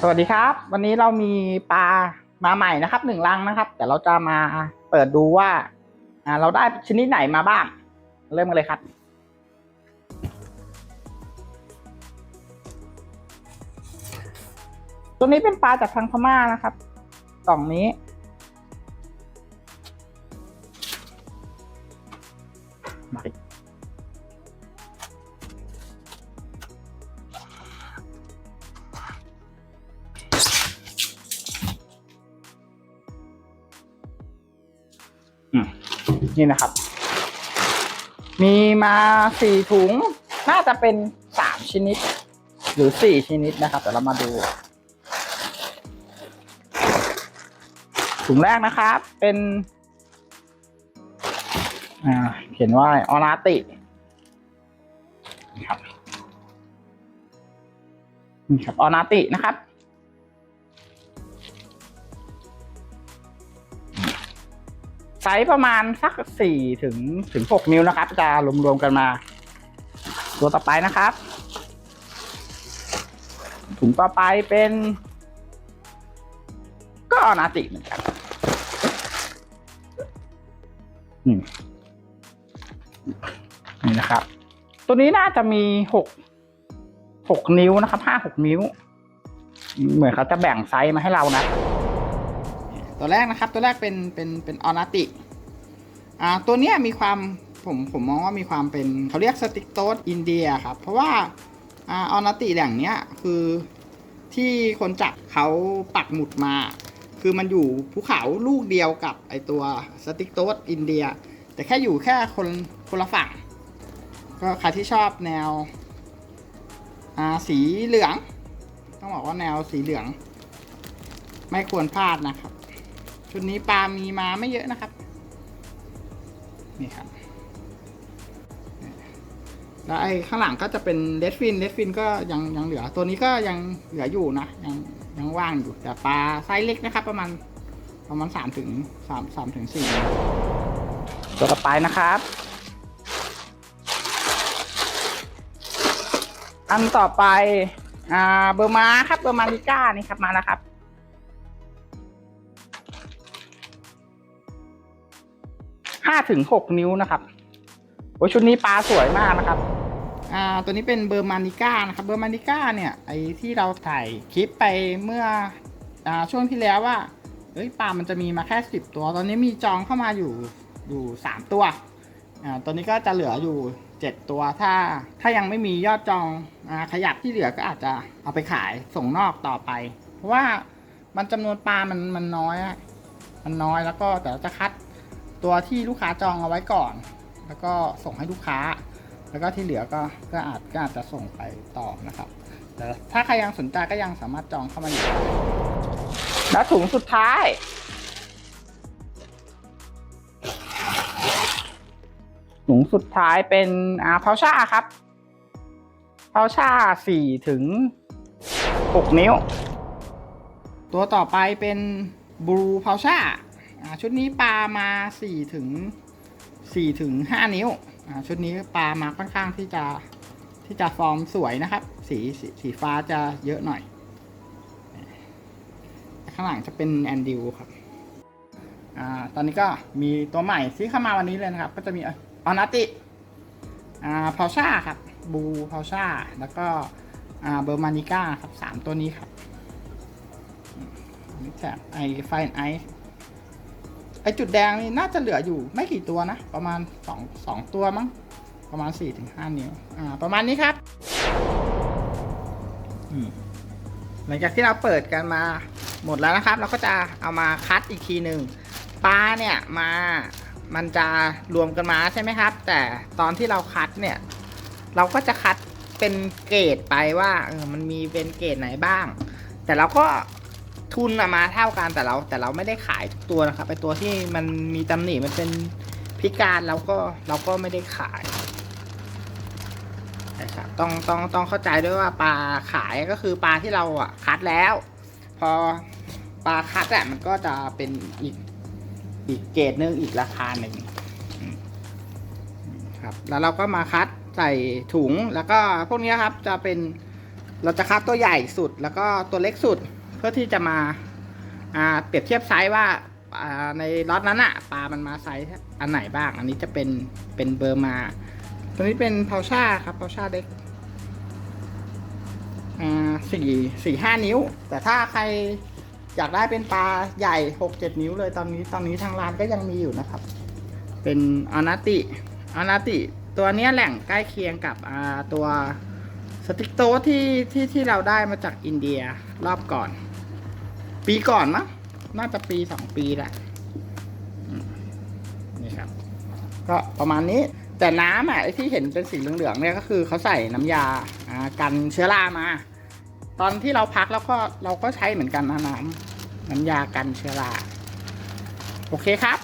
สวัสดีครับ วันนี้เรามีปลามาใหม่นะครับหนึ่งลังนะครับ แต่เราจะมาเปิดดูว่าอ่าเราได้ชนิดไหนมาบ้าง เริ่มกันเลยครับตัวนี้เป็นปลาจากทางพม่านะครับกล่องนี้ม นี่นะครับ มีมาสี่ถุง น่าจะเป็นสามชนิด หรือสี่ชนิดนะครับแต่เรามาดู ถุงแรกนะครับ เป็น อ่า เขียนว่าออนาติครับนี่ครับออนาตินะครับ ไซส์ประมาณสักสี่ถึงถึงหกนิ้วนะครับ จะรวมๆกันมา ตัวต่อไปนะครับ ถุงต่อไปเป็น ก็อนาติเหมือนกันนี่นะครับ ตัวนี้น่าจะมีหกหกนิ้วนะครับห้าหกนิ้ว เหมือนเขาจะแบ่งไซส์มาให้เรานะ ตัวแรกนะครับ ตัวแรกเป็นเป็นเป็นออนาติอ่าตัวเนี้ยมีความผมผมมองว่ามีความเป็นเขาเรียกสติกโตสอินเดียครับ เพราะว่าอ่าออนาติอย่างเนี้ยคือที่คนจับเขาปักหมุดมา คือมันอยู่ภูเขาลูกเดียวกับไอตัวสติกโตสอินเดีย แต่แค่อยู่แค่คนคนละฝั่ง ก็ใครที่ชอบแนวอ่าสีเหลือง ต้องบอกว่าแนวสีเหลือง ไม่ควรพลาดนะครับ ชุดนี้ปลามีมาไม่เยอะนะครับ นี่ครับแล้วไอ้ข้างหลังก็จะเป็นเลดฟินเลดฟินก็ยังยังเหลือ ตัวนี้ก็ยังเหลืออยู่นะ ยังยังว่างอยู่ แต่ปลาไซส์เล็กนะครับ ประมาณประมาณสามถึงสามสามถึงสี่ตัวต่อไปนะครับ อันต่อไปอ่าเบอร์มาครับเบอร์มาริก้านี่ครับมาแล้วครับ ห้าถึงหกนิ้วนะครับโอ้ชุดนี้ปลาสวยมากนะครับอ่าตัวนี้เป็นเบอร์มานิก้านะครับ เบอร์มานิก้าเนี่ยไอที่เราถ่ายคลิปไปเมื่ออ่าช่วงที่แล้วว่าเอ้ยปลามันจะมีมาแค่สิบตัว ตอนนี้มีจองเข้ามาอยู่อยู่สามตัวอ่าตัวนี้ก็จะเหลืออยู่เจ็ดตัวถ้าถ้ายังไม่มียอดจองอ่าขยับที่เหลือก็อาจจะเอาไปขายส่งนอกต่อไป เพราะว่ามันจำนวนปลามันมันน้อยอะมันน้อยแล้วก็แต่เราจะคัด ตัวที่ลูกค้าจองเอาไว้ก่อน แล้วก็ส่งให้ลูกค้า แล้วก็ที่เหลือก็ก็อาจก็อาจจะส่งไปต่อนะครับ แต่ถ้าใครยังสนใจก็ยังสามารถจองเข้ามาอยู่ได้แล้วถุงสุดท้าย ถุงสุดท้ายเป็นอาพาวชาครับพาวชาสี่ถึงหกนิ้ว ตัวต่อไปเป็นบลูพาวชาอ่า ชุดนี้ปลามาสี่ถึงสี่ถึงห้านิ้วชุดนี้ปลามาค่อนข้างที่จะที่จะฟอร์มสวยนะครับ สีสีสีฟ้าจะเยอะหน่อย ข้างหลังจะเป็นแอนดิวครับอตอนนี้ก็มีตัวใหม่ที่เข้ามาวันนี้เลยนะครับ ก็จะมีออนาติพาวชาครับบูพาวชาแล้วก็เบอร์มานิก้าครับสามตัวนี้ครับนี่แถบไอไฟไอ ไอจุดแดงนี่น่าจะเหลืออยู่ไม่กี่ตัวนะ ประมาณสองสองตัวมั้ง ประมาณสี่ถึงห้านิ้ว อ่า ประมาณนี้ครับหลังจากที่เราเปิดกันมาหมดแล้วนะครับ เราก็จะเอามาคัดอีกทีหนึ่งปลาเนี่ยมา มันจะรวมกันมาใช่ไหมครับ แต่ตอนที่เราคัดเนี่ย เราก็จะคัดเป็นเกรดไปว่าเออมันมีเป็นเกรดไหนบ้าง แต่เราก็ ทุนมาเท่ากันแต่เราแต่เราไม่ได้ขายทุกตัวนะครับไอตัวที่มันมีตำหนิมันเป็นพิการเราก็เราก็ไม่ได้ขายนะครับต้องต้องต้องเข้าใจด้วยว่าปลาขายก็คือปลาที่เราอะคัดแล้ว พอปลาคัดอะมันก็จะเป็นอีกอีกเกรดนึงอีกราคาหนึ่งครับแล้วเราก็มาคัดใส่ถุงแล้วก็พวกนี้ครับจะเป็นเราจะคัดตัวใหญ่สุดแล้วก็ตัวเล็กสุด เพื่อที่จะมาเปรียบเทียบไซส์ว่าในล็อตนั้นอะปลามันมาไซส์อันไหนบ้าง อันนี้จะเป็นเป็นเบอร์มา ตัวนี้เป็นพาวชาครับพาวชาเด็กอ่าสี่สี่ห้านิ้ว แต่ถ้าใครอยากได้เป็นปลาใหญ่หกเจ็ดนิ้วเลยตอนนี้ตอนนี้ทางร้านก็ยังมีอยู่นะครับ เป็นอนาติอนาติ ตัวนี้แหล่งใกล้เคียงกับตัว สติกโตที่ที่ที่เราได้มาจากอินเดียรอบก่อน ปีก่อนมั้งน่าจะปีสองปีแหละนี่ครับ ก็ประมาณนี้ แต่น้ำอะไอ้ที่เห็นเป็นสีเหลืองๆเนี่ยก็คือเขาใส่น้ำยาอ่ากันเชื้อรามา ตอนที่เราพักแล้วก็เราก็ใช้เหมือนกันนะน้ำน้ำยากันเชื้อราโอเคครับ